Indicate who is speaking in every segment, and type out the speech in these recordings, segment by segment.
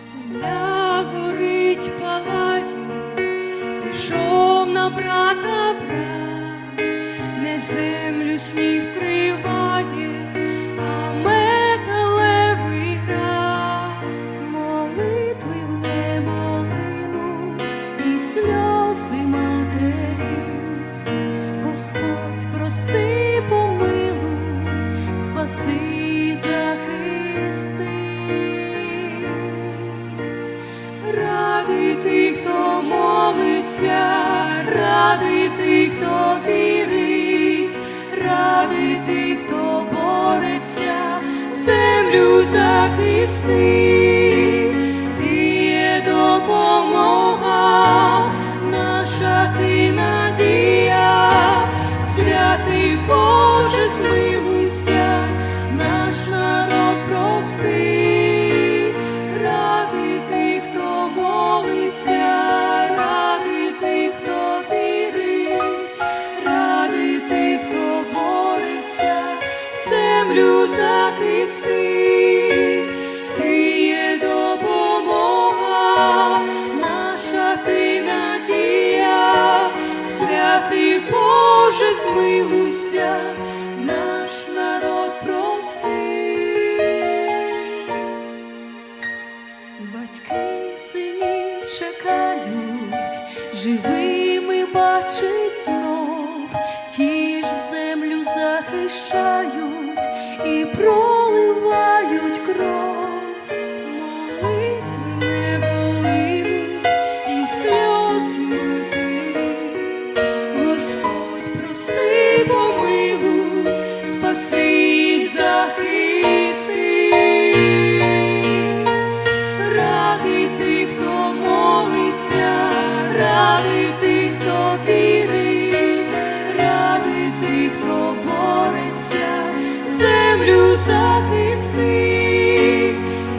Speaker 1: Земля горить палає, пішов на брата брат, не землю сніг крива. Тих, хто бореться, землю захисти, захисти, ти є допомога, наша ти надія, святий Боже, змилуйся, наш народ прости. Батьки синів чекають, живими бачить знов, і проливають кров, молитви не линуть і сльози землю захисти,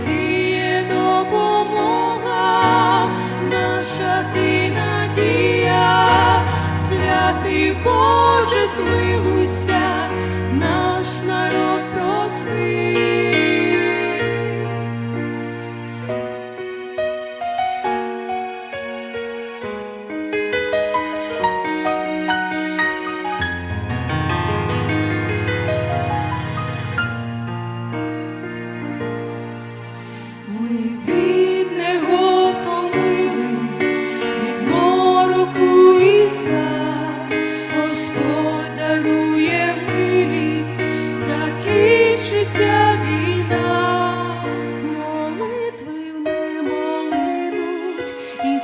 Speaker 1: ти є допомога, наша ти надія, святий Боже, змилуйся, наш народ прости.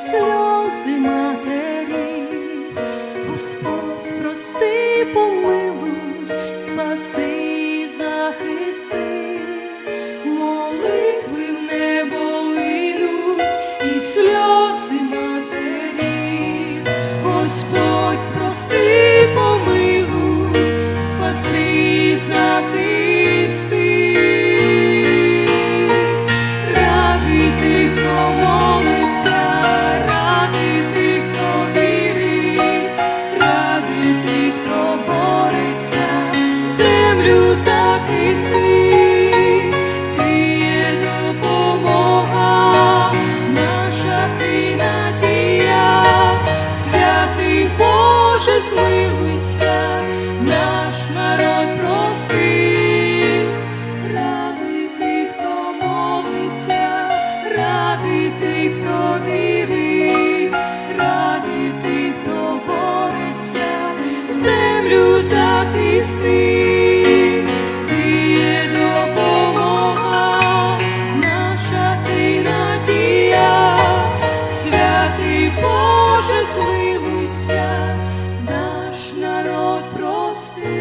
Speaker 1: Сльози матерів. Господь, прости, помилуй, спаси, захисти, молитви небо линуть і сльози матерів. Господь, прости, помилуй, спаси, захисти. захисти, ти є допомога, наша ти надія, святий Боже, змилуйся, наш народ простий.